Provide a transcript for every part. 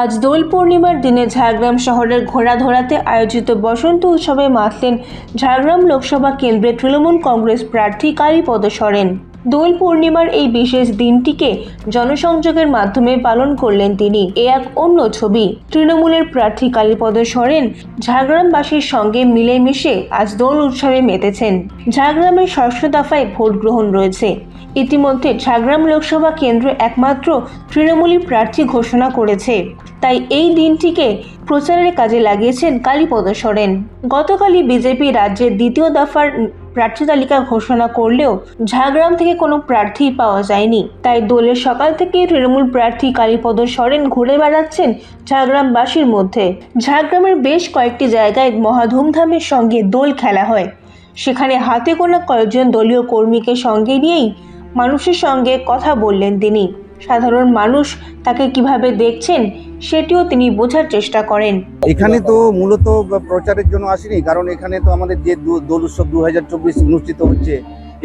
আজ দোল পূর্ণিমার দিনে ঝাড়গ্রাম শহরের ঘোড়াধরাতে আয়োজিত বসন্ত উৎসবে মাতলেন ঝাড়গ্রাম লোকসভা কেন্দ্রের তৃণমূল কংগ্রেস প্রার্থী কালীপদ সরেন। দোল পূর্ণিমার এই বিশেষ দিনটিকে জনসংযোগের মাধ্যমে পালন করলেন তিনি। এ এক অন্য ছবি। তৃণমূলের প্রার্থী কালীপদ সরেন ঝাড়গ্রামবাসীর সঙ্গে মিলেমিশে আজ দোল উৎসবে মেতেছেন। ঝাড়গ্রামের ষষ্ঠ দফায় ভোট গ্রহণ রয়েছে। ইতিমধ্যে ঝাড়গ্রাম লোকসভা কেন্দ্র একমাত্র তৃণমূলী প্রার্থী ঘোষণা করেছে। তাই এই দিনটিকে প্রচারের কাজে লাগিয়েছেন কালীপদ সরেন। গতকালই বিজেপি রাজ্যের দ্বিতীয় দফার প্রার্থী তালিকা ঘোষণা করলেও ঝাড়গ্রাম থেকে কোনো প্রার্থী পাওয়া যায়নি। তাই দোলের সকাল থেকেই তৃণমূল প্রার্থী কালীপদ সরেন ঘুরে বেড়াচ্ছেন ঝাড়গ্রামবাসীর মধ্যে। ঝাড়গ্রামের বেশ কয়েকটি জায়গায় মহাধুমধামের সঙ্গে দোল খেলা হয়। সেখানে হাতে গোনা কয়েকজন দলীয় কর্মীকে সঙ্গে নিয়েই মানুষের সঙ্গে কথা বললেন তিনি। সাধারণ মানুষ তাকে কীভাবে দেখছেন, সেটিও তিনি বোঝার চেষ্টা করেন। এখানে তো মূলত প্রচারের জন্য আসিনি, কারণ এখানে তো আমাদের যে দোল উৎসব দু হাজার চব্বিশ অনুষ্ঠিত হচ্ছে,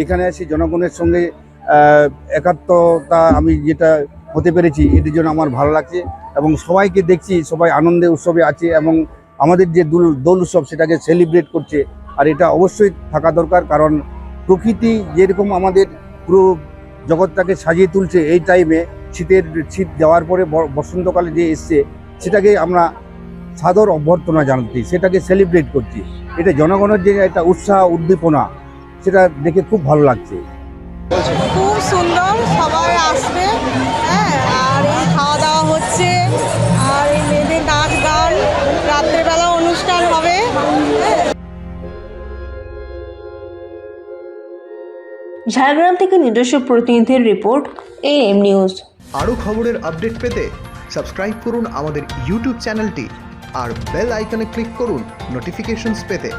এখানে আসি জনগণের সঙ্গে একাত্মতা আমি যেটা হতে পেরেছি এটির জন্য আমার ভালো লাগছে এবং সবাইকে দেখছি, সবাই আনন্দে উৎসবে আছে এবং আমাদের যে দোল দোল উৎসব সেটাকে সেলিব্রেট করছে, আর এটা অবশ্যই থাকা দরকার, কারণ প্রকৃতি যেরকম আমাদের পুরো জগৎটাকে সাজিয়ে তুলছে এই টাইমে শীতের শীত যাওয়ার পরে বসন্তকালে যে এসছে, সেটাকে আমরা সাদর অভ্যর্থনা জানাচ্ছি, সেটাকে সেলিব্রেট করছি। এটা জনগণের যে একটা উৎসাহ, উদ্দীপনা, সেটা দেখে খুব ভালো লাগছে। খুব সুন্দর, সবাই আসবে হ্যাঁ আর ঝাড়গ্রাম থেকে নিজস্ব প্রতিনিধির রিপোর্ট এ এম নিউজ। আরও খবরের আপডেট পেতে সাবস্ক্রাইব করুন আমাদের ইউটিউব চ্যানেলটি আর বেল আইকনে ক্লিক করুন নোটিফিকেশনস পেতে।